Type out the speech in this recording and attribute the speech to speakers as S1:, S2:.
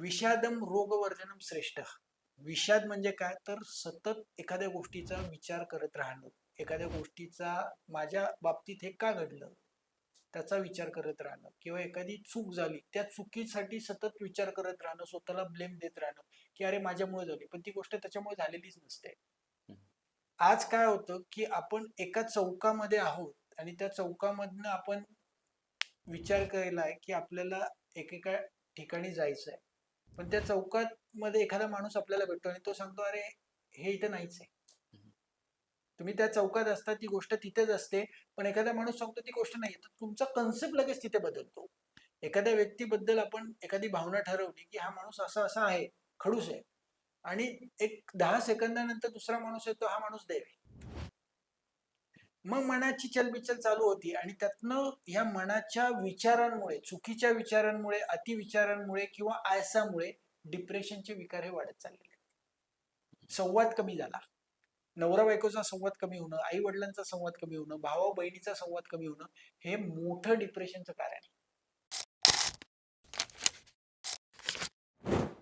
S1: विषादम रोगवर्धनम श्रेष्ठ. विषाद म्हणजे काय? तर सतत एखाद्या गोष्टीचा विचार करत राहणं. एखाद्या गोष्टीचा माझ्या बाबतीत हे का घडलं? त्याचा विचार करत राहणं. किंवा एखादी चूक झाली त्या चुकीसाठी सतत विचार करत राहणं स्वतःला ब्लेम देत राहणं की अरे माझ्यामुळे झाली. पण ती गोष्ट त्याच्यामुळे झालेलीच नसते. आज काय होतं की आपण एका चौकामध्ये आहोत आणि त्या चौकामधनं आपण विचार केलाय की आपल्याला एकेका ठिकाणी जायचं आहे पण त्या चौकात मध्ये एखादा माणूस आपल्याला भेटतो आणि तो सांगतो अरे हे इथं नाहीच आहे. तुम्ही त्या चौकात असता ती गोष्ट तिथेच असते पण एखादा माणूस सांगतो ती गोष्ट नाही तर तुमचा कन्सेप्ट लगेच तिथे बदलतो. एखाद्या व्यक्तीबद्दल आपण एखादी भावना ठरवली की हा माणूस असा असा आहे खडूस आहे. आणि एक दहा सेकंदानंतर दुसरा माणूस येतो हा माणूस देव आहे. मग मनाची चलबिचल चालू होती आणि त्यातनं या मनाच्या विचारांमुळे चुकीच्या विचारांमुळे अतिविचारांमुळे किंवा आयसामुळे डिप्रेशनचे विकार हे वाढत चाललेले आहेत. संवाद कमी झाला नवरा बायकोचा संवाद कमी होणं आई वडिलांचा संवाद कमी होणं भावा बहिणीचा संवाद कमी होणं हे मोठं डिप्रेशनचं कारण आहे